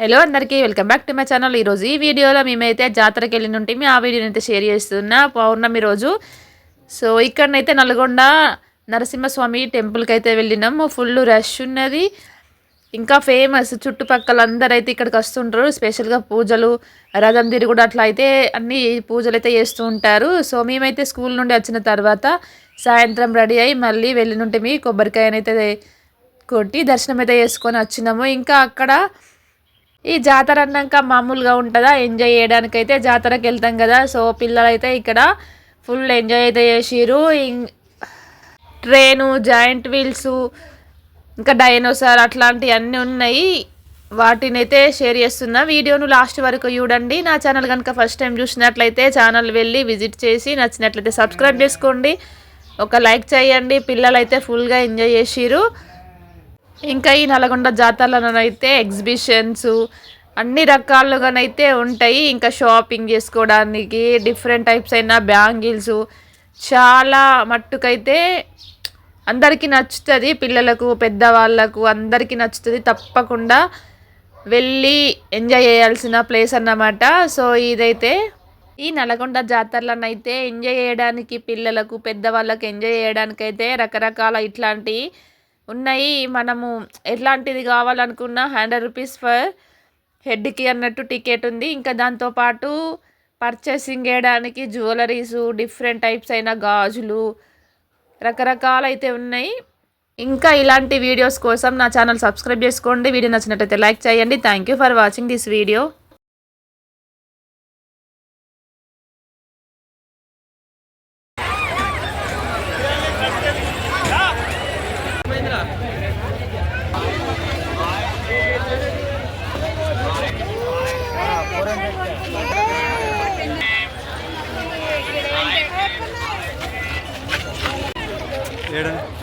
Hello అందరికీ welcome back to my channel ఈరోజు ఈ వీడియోలో మేమైతే జాతరకి వెళ్ళిన ఉంటే ఆ వీడియోని అయితే షేర్ చేస్తున్నా పౌర్ణమి రోజు. సో ఇక్కడనైతే నల్గొండ నరసింహస్వామి టెంపుల్కి అయితే వెళ్ళినాము. ఫుల్ రష్ ఉన్నది. ఇంకా ఫేమస్ చుట్టుపక్కల అందరు అయితే ఇక్కడికి వస్తుంటారు. స్పెషల్గా పూజలు రథం తిరుగుడు అట్లా అయితే అన్ని పూజలు అయితే చేస్తూ ఉంటారు. సో మేమైతే స్కూల్ నుండి వచ్చిన తర్వాత సాయంత్రం రెడీ అయ్యి మళ్ళీ వెళ్ళినుంటే మీ కొబ్బరికాయనైతే కొట్టి దర్శనం అయితే చేసుకొని వచ్చినాము. ఇంకా అక్కడ ఈ జాతర అన్నాక మామూలుగా ఉంటుందా? ఎంజాయ్ చేయడానికి అయితే జాతరకి వెళ్తాం కదా. సో పిల్లలు అయితే ఇక్కడ ఫుల్ ఎంజాయ్ అయితే చేసిరు ట్రైను జాయింట్ వీల్స్ ఇంకా డైనోసార్ అట్లాంటివి అన్నీ ఉన్నాయి. వాటిని అయితే షేర్ చేస్తున్నా. వీడియోను లాస్ట్ వరకు చూడండి. నా ఛానల్ కనుక ఫస్ట్ టైం చూసినట్లయితే ఛానల్ వెళ్ళి విజిట్ చేసి నచ్చినట్లయితే సబ్స్క్రైబ్ చేసుకోండి. ఒక లైక్ చేయండి. పిల్లలు అయితే ఫుల్గా ఎంజాయ్ చేసిరు ఇంకా ఈ నల్గొండ జాతరలోనైతే ఎగ్జిబిషన్స్ అన్ని రకాలుగానైతే ఉంటాయి. ఇంకా షాపింగ్ చేసుకోవడానికి డిఫరెంట్ టైప్స్ అయిన బ్యాంగిల్స్ చాలా మట్టుకైతే అందరికీ నచ్చుతుంది. పిల్లలకు పెద్దవాళ్ళకు అందరికీ నచ్చుతుంది. తప్పకుండా వెళ్ళి ఎంజాయ్ చేయాల్సిన ప్లేస్ అన్నమాట. సో ఇదైతే ఈ నల్గొండ జాతరలనైతే ఎంజాయ్ చేయడానికి పిల్లలకు పెద్దవాళ్ళకి ఎంజాయ్ చేయడానికైతే రకరకాల ఇట్లాంటి ఉన్నాయి. మనము ఎట్లాంటిది కావాలనుకున్న హండ్రెడ్ రూపీస్ ఫర్ హెడ్కి అన్నట్టు టికెట్ ఉంది. ఇంకా దాంతోపాటు పర్చేసింగ్ చేయడానికి జ్యువెలరీస్ డిఫరెంట్ టైప్స్ అయిన గాజులు రకరకాలు అయితే ఉన్నాయి. ఇంకా ఇలాంటి వీడియోస్ కోసం నా ఛానల్ సబ్స్క్రైబ్ చేసుకోండి. వీడియో నచ్చినట్టయితే లైక్ చేయండి. Thank you for watching this video. Aaron.